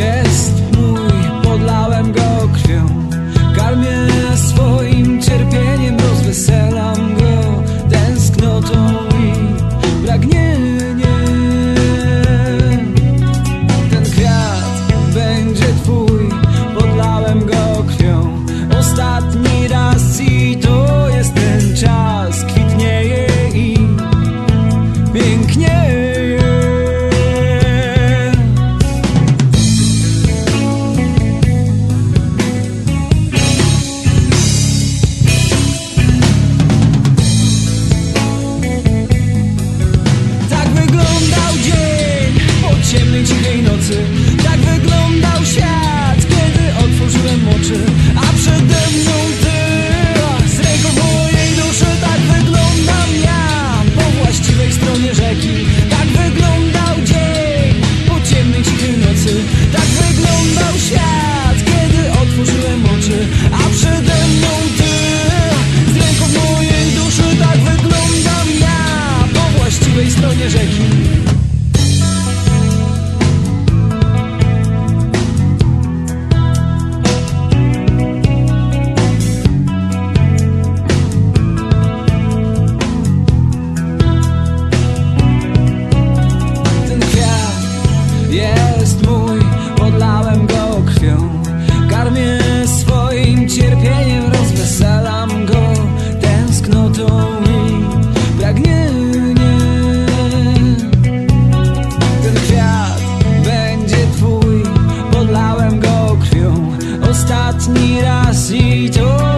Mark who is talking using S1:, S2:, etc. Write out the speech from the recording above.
S1: yes. oczy. Tak wyglądał świat, kiedy otworzyłem oczy A przede mną ty. Z ręką mojej duszy tak wyglądam ja. Po właściwej stronie rzeki Tak wyglądał dzień. Po ciemnej cichej nocy Tak wyglądał świat, kiedy otworzyłem oczy A przede mną ty. Z ręką mojej duszy tak wyglądam ja. Po właściwej stronie rzeki. にらしいと